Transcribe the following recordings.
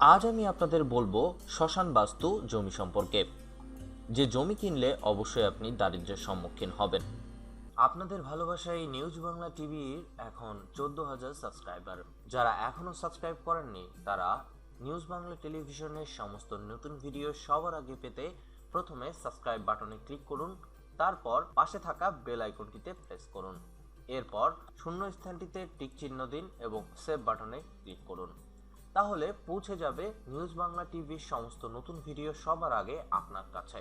আজ আমি আপনাদের বলব শ্মশান বাস্তু জমি সম্পর্কে। যে জমি কিনলে অবশ্যই আপনি দারিদ্র্যের সম্মুখীন হবেন। আপনাদের ভালোবাসায় নিউজ বাংলা টিভির এখন চোদ্দ হাজার সাবস্ক্রাইবার। যারা এখনও সাবস্ক্রাইব করেননি, তারা নিউজ বাংলা টেলিভিশনের সমস্ত নতুন ভিডিও সবার আগে পেতে প্রথমে সাবস্ক্রাইব বাটনে ক্লিক করুন, তারপর পাশে থাকা বেল আইকনটিতে প্রেস করুন। এরপর শূন্য স্থানটিতে টিক চিহ্ন দিন এবং সেভ বাটনে ক্লিক করুন। তাহলে পৌঁছে যাবে নিউজ বাংলা টিভির সমস্ত নতুন ভিডিও সবার আগে আপনার কাছে।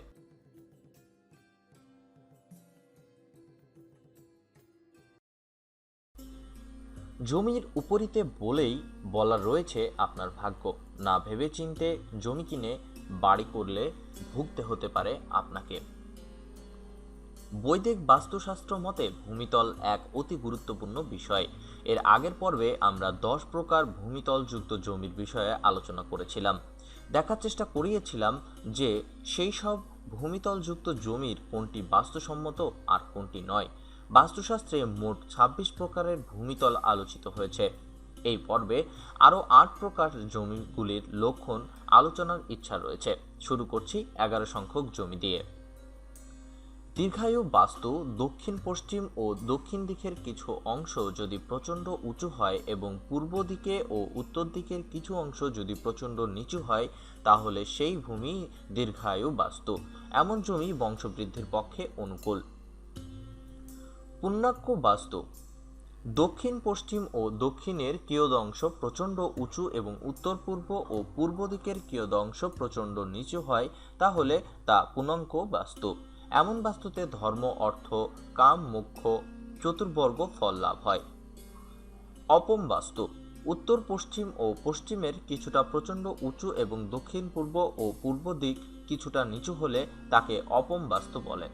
জমির উপরিতে বলেই বলা রয়েছে আপনার ভাগ্য। না ভেবে চিনতে জমি কিনে বাড়ি করলে ভুগতে হতে পারে আপনাকে। বৈদিক বাস্তুশাস্ত্র মতে ভূমিতল এক অতি গুরুত্বপূর্ণ বিষয়। এর আগের পর্বে আমরা দশ প্রকার ভূমিতলযুক্ত জমির বিষয়ে আলোচনা করেছিলাম। দেখার চেষ্টা করিয়েছিলাম যে সেই সব ভূমিতলযুক্ত জমির কোনটি বাস্তুসম্মত আর কোনটি নয়। বাস্তুশাস্ত্রে মোট ছাব্বিশ প্রকারের ভূমিতল আলোচিত হয়েছে। এই পর্বে আরও আট প্রকার জমিগুলির লক্ষণ আলোচনার ইচ্ছা রয়েছে। শুরু করছি এগারো সংখ্যক জমি দিয়ে। দীর্ঘায়ু বাস্তু দক্ষিণ পশ্চিম ও দক্ষিণ দিকের কিছু অংশ যদি প্রচণ্ড উঁচু হয় এবং পূর্ব দিকে ও উত্তর দিকের কিছু অংশ যদি প্রচণ্ড নিচু হয়, তাহলে সেই ভূমি দীর্ঘায়ু বাস্তু। এমন জমি বংশবৃদ্ধির পক্ষে অনুকূল। পুণ্যাক্য বাস্তু দক্ষিণ পশ্চিম ও দক্ষিণের কিয়দংশ প্রচণ্ড উঁচু এবং উত্তর পূর্ব ও পূর্ব দিকের কিয়দংশ প্রচণ্ড নিচু হয়, তাহলে তা পূর্ণাঙ্ক বাস্তু। এমন বাস্তুতে ধর্ম, অর্থ, কাম মুখ্য চতুর্বর্গ ফল লাভ হয়। অপম বাস্তু, উত্তর, পশ্চিম ও পশ্চিমের কিছুটা প্রচণ্ড উঁচু এবং দক্ষিণ, পূর্ব ও পূর্ব দিক কিছুটা নিচু হলে তাকে অপম বাস্তু বলে।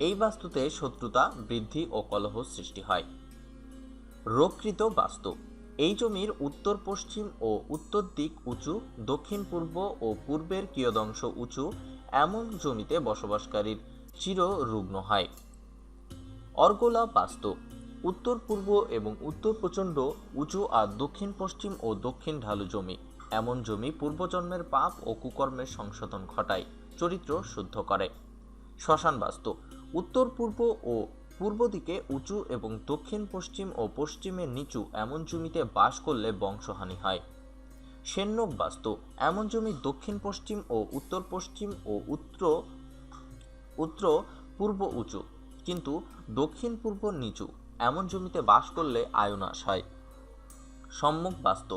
এই বাস্তুতে শত্রুতা, বৃদ্ধি ও কলহ সৃষ্টি হয়। রোগকৃত বাস্তু, এই জমির উত্তর, পশ্চিম ও উত্তর দিক উঁচু, দক্ষিণ, পূর্ব ও পূর্বের কিয়দংশ উঁচু এমন জমিতে বসবাসকারীর চির রুগ্ন হয়। অর্গোলা বাস্তু উত্তর পূর্ব এবং উত্তর প্রচণ্ড উঁচু আর দক্ষিণ পশ্চিম ও দক্ষিণ ঢালু জমি। এমন জমি পূর্বজন্মের পাপ ও কুকর্মের সংশোধন ঘটায়, চরিত্র শুদ্ধ করে। শ্মশান বাস্তু উত্তর পূর্ব ও পূর্ব দিকে উঁচু এবং দক্ষিণ পশ্চিম ও পশ্চিমে নিচু এমন জমিতে বাস করলে বংশহানি হয়। সেন্নক বাস্তু, এমন জমি দক্ষিণ পশ্চিম ও উত্তর পশ্চিম ও উত্তর উত্তর পূর্ব উঁচু, কিন্তু দক্ষিণ পূর্ব নিচু, এমন জমিতে বাস করলে আয়নাশ হয়। সম্মুখ বাস্তু,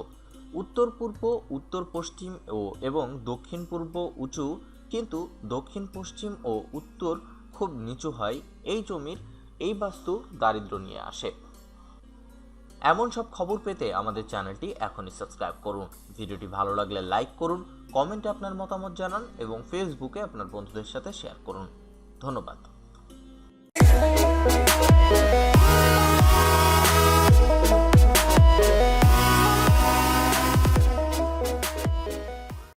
উত্তর পূর্ব, উত্তর পশ্চিম ও এবং দক্ষিণ পূর্ব উঁচু, কিন্তু দক্ষিণ পশ্চিম ও উত্তর খুব নিচু হয়, এই জমির এই বাস্তু দারিদ্র নিয়ে আসে। এমন সব খবর পেতে আমাদের চ্যানেলটি এখনই সাবস্ক্রাইব করুন। ভিডিওটি ভালো লাগলে লাইক করুন, কমেন্টে আপনার মতামত জানান এবং ফেসবুকে আপনার বন্ধুদের সাথে শেয়ার করুন। ধন্যবাদ।